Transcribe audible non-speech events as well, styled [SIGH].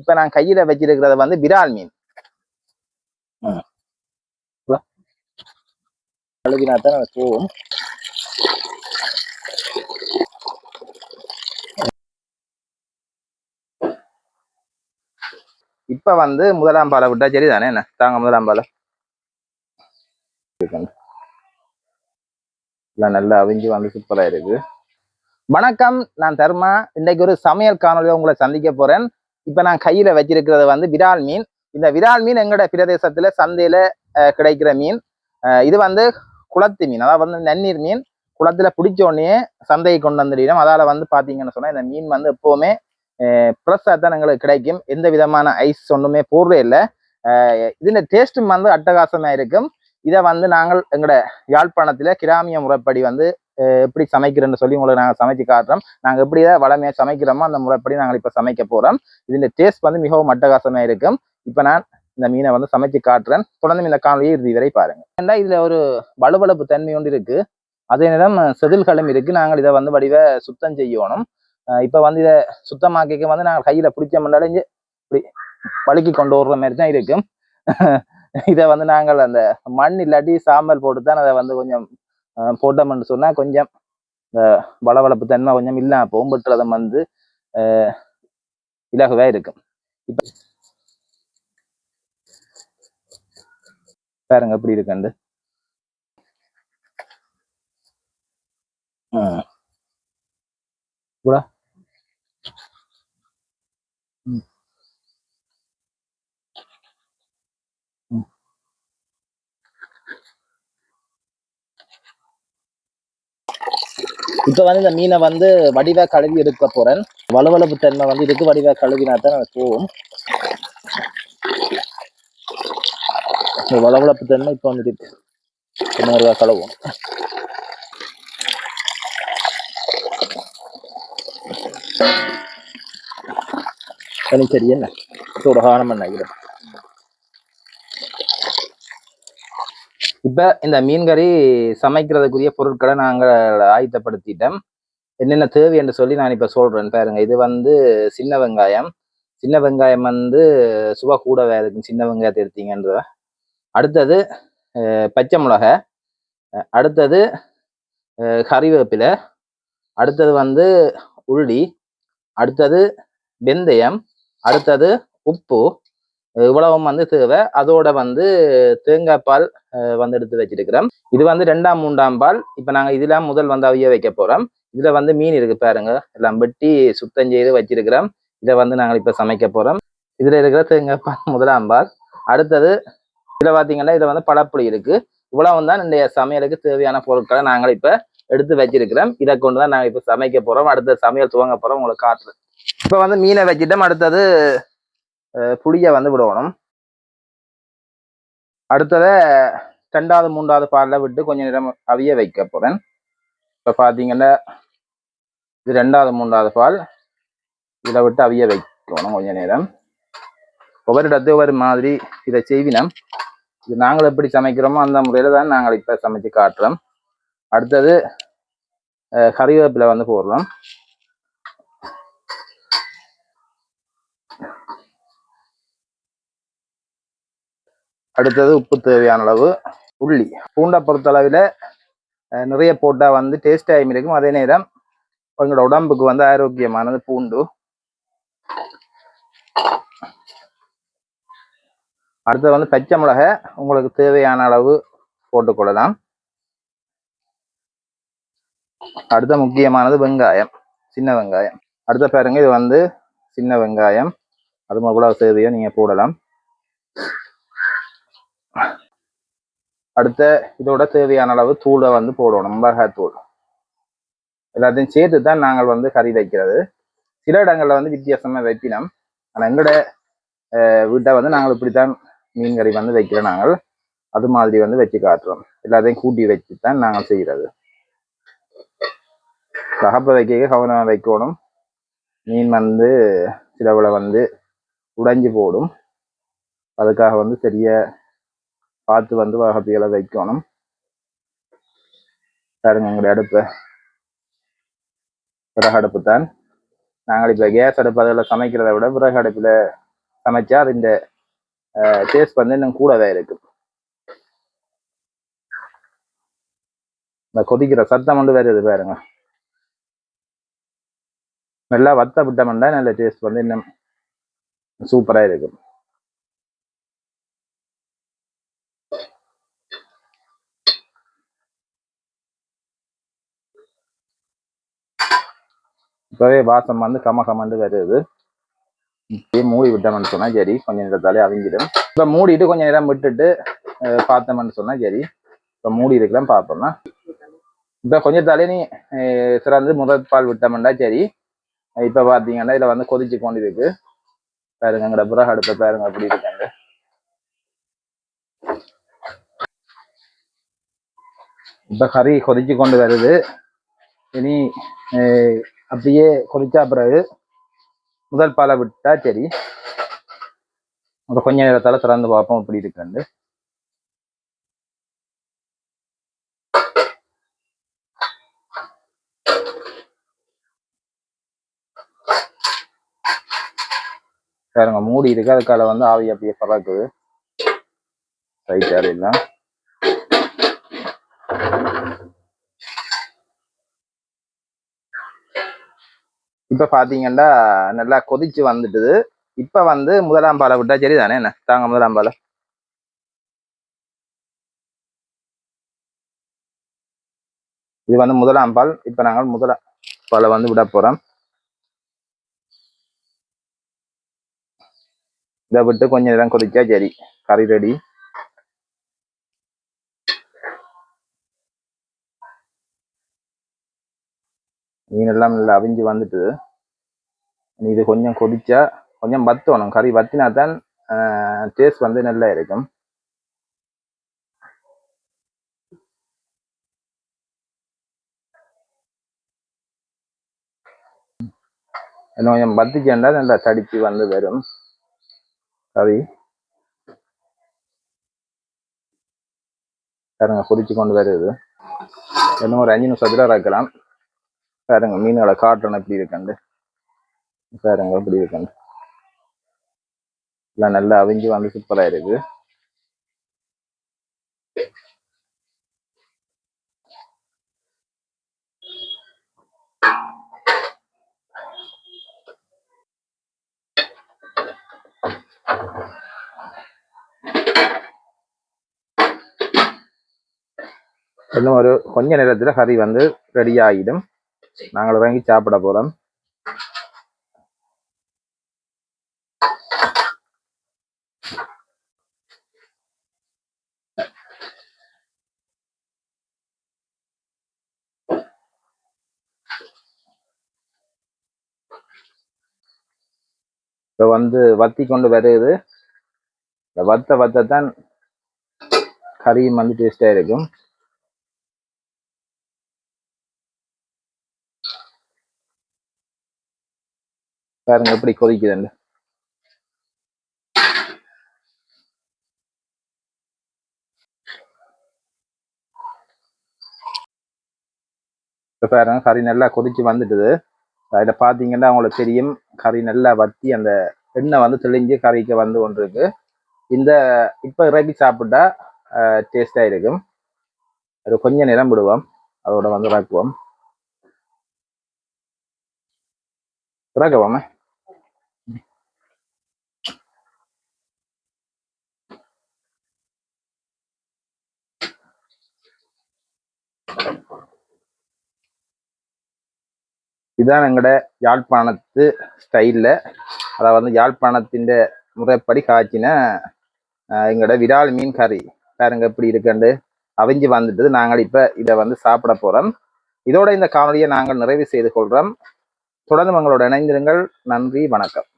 இப்ப நான் கையில வச்சிருக்கிறது வந்து விரால் மீன். கழுவினா தான் இப்ப வந்து முதலாம் பாலை விட்டா சரிதானே? என்ன? தாங்க முதலாம் பாலை. நல்லா அவிஞ்சு வந்து சூப்பரா இருக்கு. வணக்கம் நான் தர்மா. இன்னைக்கு ஒரு சமையல் காணொலியை உங்களை சந்திக்க போறேன். இப்போ நான் கையில் வச்சிருக்கிறது வந்து விரால் மீன். இந்த விரால் மீன் எங்களோட பிரதேசத்தில் சந்தையில் கிடைக்கிற மீன். இது வந்து குளத்து மீன். அதாவது வந்து நன்னீர் மீன். குளத்தில் பிடிச்ச உடனே சந்தைக்கு கொண்டு வந்துடும் அதால் வந்து பார்த்தீங்கன்னு சொன்னால் இந்த மீன் வந்து எப்போவுமே ஃப்ரெஷ்ஷாக தான் எங்களுக்கு கிடைக்கும். எந்த விதமான ஐஸ் ஒன்றுமே போடுறே இல்லை. இதில் டேஸ்ட்டும் வந்து அட்டகாசமாக இருக்கும். இதை வந்து நாங்கள் எங்களோட யாழ்ப்பாணத்தில் கிராமிய முறைப்படி வந்து எப்படி சமைக்கிறேன்னு சொல்லி உங்களுக்கு நாங்கள் சமைச்சு காட்டுறோம். நாங்கள் எப்படி தான் வளமையாக சமைக்கிறோமோ அந்த முறைப்படி நாங்கள் இப்போ சமைக்க போகிறோம் இதில் டேஸ்ட் வந்து மிகவும் அட்டகாசமாக இருக்கும். இப்போ நான் இந்த மீனை வந்து சமைச்சு காட்டுறேன். தொடர்ந்து இந்த காணொலியை இறுதி வரை பாருங்கள் ஏன்னா இதில் ஒரு வலுவழுப்பு தன்மை ஒன்று இருக்குது அதே நேரம் செதில்களும் இருக்குது நாங்கள் இதை வந்து வடிவ சுத்தம் செய்யணும். இப்போ வந்து இதை சுத்தமாக்கிக்க வந்து நாங்கள் கையில் பிடிச்ச முன்னாடி இப்படி வழுக்கி கொண்டு வர்ற மாதிரி தான் இருக்கும். [LAUGHS] இதை வந்து நாங்கள் அந்த மண் இல்லாட்டி சாம்பல் போட்டு தான் அதை வந்து கொஞ்சம் போட்டோம்னு சொன்னா கொஞ்சம் இந்த வளவளப்பு தன்மை கொஞ்சம் இல்லாமல் போகும் பட் அதை வந்து அஹ், இருக்கும். இப்போ பாருங்க எப்படி இருக்குண்டு. கூட இப்போ வந்து இந்த மீனை வந்து வடிவா கழுவி எடுக்க போறேன். வளவளப்பு தன்மை வந்து இதுக்கு வடிவா கழுவினா தான் அது போகும். வளவளப்பு தன்மை இப்போ வந்துட்டு இருக்கு கழுவும் எனக்கு என்ன சூடகானம் என்ன இது இப்போ இந்த மீன் கறி சமைக்கிறதுக்குரிய பொருட்களை நாங்கள் ஆயத்தப்படுத்திட்டோம். என்னென்ன தேவை என்று சொல்லி நான் இப்போ சொல்கிறேன் பாருங்க இது வந்து சின்ன வெங்காயம். சின்ன வெங்காயம் வந்து சுவா கூட இருக்கும் சின்ன வெங்காயத்தை எடுத்தீங்கன்ற அடுத்தது பச்சை மிளகை அடுத்தது கறிவேப்பிலை. அடுத்தது வந்து உள்ளி அடுத்தது வெந்தயம். அடுத்தது உப்பு. இவ்வளவும் வந்து தேவை. அதோட வந்து தேங்காய் பால் வந்து எடுத்து வச்சிருக்கிறோம். இது வந்து ரெண்டாம் மூன்றாம் பால். இப்போ நாங்கள் இதெல்லாம் முதல் வந்து அவிய வைக்க போகிறோம் இதில் வந்து மீன் இருக்கு பாருங்க. எல்லாம் வெட்டி சுத்தம் செய்து வச்சிருக்கிறோம். இதை வந்து நாங்கள் இப்போ சமைக்க போகிறோம் இதில் இருக்கிற தேங்காய் பால் [LAUGHS] முதலாம் பால். அடுத்தது இதில் பார்த்தீங்கன்னா இதில் வந்து பழப்புளி இருக்கு. இவ்வளவு தான் இந்த சமையலுக்கு தேவையான பொருட்களை நாங்கள் இப்போ எடுத்து வச்சிருக்கிறோம். இதை கொண்டு தான் நாங்கள் இப்போ சமைக்க போகிறோம் அடுத்த சமையல் துவங்க போகிறோம் உங்களுக்கு காட்டுறேன். இப்போ வந்து மீனை வச்சிட்டோம். அடுத்தது புளிய வந்து விடணும். அடுத்ததை ரெண்டாவது மூன்றாவது பாலில் விட்டு கொஞ்ச நேரம் அவிய வைக்க போறேன். இப்ப பாத்தீங்கன்னா இது ரெண்டாவது மூன்றாவது பால். இதை விட்டு அவிய வைக்கணும் கொஞ்ச நேரம். ஒவ்வொரு இடத்து ஒவ்வொரு மாதிரி இதை செய்வினம். இது நாங்கள் எப்படி சமைக்கிறோமோ அந்த முறையில தான் நாங்கள் இப்ப சமைச்சு காட்டுறோம். அடுத்தது அஹ், கறிவேப்பிலை வந்து போடுறோம். அடுத்தது உப்பு தேவையான அளவு உள்ளி. பூண்டை பொறுத்தளவில் நிறைய போட்டால் வந்து டேஸ்ட் ஆகி இருக்கும். அதே நேரம் உங்களோட உடம்புக்கு வந்து ஆரோக்கியமானது பூண்டு. அடுத்தது வந்து பச்சை மிளகை. உங்களுக்கு தேவையான அளவு போட்டுக்கொள்ளலாம் அடுத்த முக்கியமானது வெங்காயம் சின்ன வெங்காயம். அடுத்த பாருங்க இது வந்து சின்ன வெங்காயம். அது எவ்வளவு தேவையோ நீங்கள் போடலாம். அடுத்த இதோட தேவையான அளவு தூளை வந்து போடணும் மிளகாத்தூள் எல்லாத்தையும் சேர்த்து தான் நாங்கள் வந்து கறி வைக்கிறது. சில இடங்களில் வந்து வித்தியாசமாக வைப்பினோம். ஆனால் எங்களோட வீட்டை வந்து நாங்கள் இப்படித்தான் மீன் கறி வந்து வைக்கிறோம் நாங்கள். அது மாதிரி வந்து வச்சு காட்டுறோம். எல்லாத்தையும் கூட்டி வச்சு தான் நாங்கள் செய்கிறது. தகப்பை வைக்க கவனமாக வைக்கணும். மீன் வந்து சிலவில் வந்து உடைஞ்சு போடும். அதுக்காக வந்து சரியாக பார்த்து வந்து வகப்பிகளை வைக்கணும். பாருங்க எங்களுடைய அடுப்பு. விறகு அடுப்பு தான் நாங்கள் இப்போ கேஸ் அடுப்பு அதில் சமைக்கிறதை விட விறகு அடுப்பில் சமைச்சா இந்த டேஸ்ட் வந்து இன்னும் கூடவே இருக்கு. இந்த கொதிக்கிற சத்தம் வந்து வருது பாருங்க. நல்லா வத்த விட்டோம்னா நல்ல டேஸ்ட் வந்து இன்னும் சூப்பரா இருக்கும். இப்பவே வாசம் வந்து கம கமண்டு வருது. இப்படியே மூடி விட்டோம்னு சொன்னா சரி கொஞ்சம் நேரத்தாலே அவிஞ்சிடும். இப்ப மூடிட்டு கொஞ்சம் நேரம் விட்டுட்டு பார்த்தோம்னு சொன்னா சரி. இப்ப மூடி இருக்கலாம் பார்ப்போம்னா இப்ப கொஞ்சத்தாலே நீ சிறந்து முதல் பால் விட்டோம்னா சரி. இப்ப பாத்தீங்கன்னா இதுல வந்து கொதிச்சு கொண்டு இருக்கு பாருங்க எங்கட புறக அடுப்ப பாருங்க அப்படி இருக்காங்க இப்ப கறி கொதிச்சு கொண்டு வருது. இனி அப்படியே கொதிச்சா பிறகு முதல் பாலை விட்டா சரி. ஒரு கொஞ்ச நேரத்தால திறந்து பார்ப்போம் எப்படி இருக்குன்னு. பாருங்க மூடி இருக்கு. அதுக்கால வந்து ஆவி அப்படியே பறக்குது. சைட் எல்லாம் இப்ப பாத்தீங்கன்னா நல்லா கொதிச்சு வந்துட்டுது. இப்ப வந்து முதலாம் பாலை விட்டா சரி தானே என்ன? தாங்க முதலாம் பாலை? இது வந்து முதலாம் பால். இப்ப நாங்கள் முதல பாலை வந்து விட போறோம். இதை விட்டு கொஞ்ச நேரம் கொதிச்சா சரி. கறி ரெடி மீன் எல்லாம் நல்லா அவிஞ்சு வந்துட்டு நீ இது கொஞ்சம் கொதிச்சா கொஞ்சம் வத்தணும். கறி வத்தினா தான் டேஸ்ட் வந்து நல்லா இருக்கும். கொஞ்சம் வத்திச்சேன்டா நல்லா தடிச்சு வந்து வரும். கறி. பாருங்க கொதிச்சு கொண்டு வருது. இன்னும் ஒரு அஞ்சு நிமிஷத்துல வைக்கலாம் பாருங்க மீனோட காட்டணும் எப்படி இருக்கண்டு பாருங்க எப்படி இருக்கண்டு எல்லாம் நல்லா அவிஞ்சு வந்து சூப்பராக இருக்கு. இன்னும் ஒரு கொஞ்ச நேரத்துல கறி வந்து ரெடி ஆகிடும் நாங்கள் வாங்கி சாப்பிட போறோம். இப்போ வந்து வத்தி கொண்டு வருது. இந்த வத்த வத்தத்தான் கறியும் வந்து டேஸ்டா இருக்கும். பாருங்க எப்படி கொதிக்குதுன்னு. இப்போ பாருங்க கறி நல்லா கொதிச்சு வந்துட்டுது. அதில் பார்த்தீங்கன்னா அவங்களுக்கு தெரியும் கறி நல்லா வத்தி அந்த எண்ணெய் வந்து தெளிஞ்சு கறிக்கு வந்து கொண்டு இருக்கு இந்த இப்போ இறக்கி சாப்பிட்டா டேஸ்டாக இருக்கும். அது கொஞ்சம் நிறம் விடுவோம். அதோட வந்து இறக்குவோம். இறக்குவோமே இதான் எங்களோட யாழ்ப்பாணத்து ஸ்டைலில் அதாவது வந்து யாழ்ப்பாணத்தின் முறைப்படி காய்ச்சின எங்களோட விரால் மீன் கறி. பாருங்க எப்படி இருக்குண்டு அவிஞ்சு வந்துட்டு நாங்கள் இப்போ இதை வந்து சாப்பிட போகிறோம் இதோட இந்த காணொலியை நாங்கள் நிறைவு செய்து கொள்கிறோம் தொடர்ந்து உங்களோட இணைந்திருங்கள். நன்றி வணக்கம்.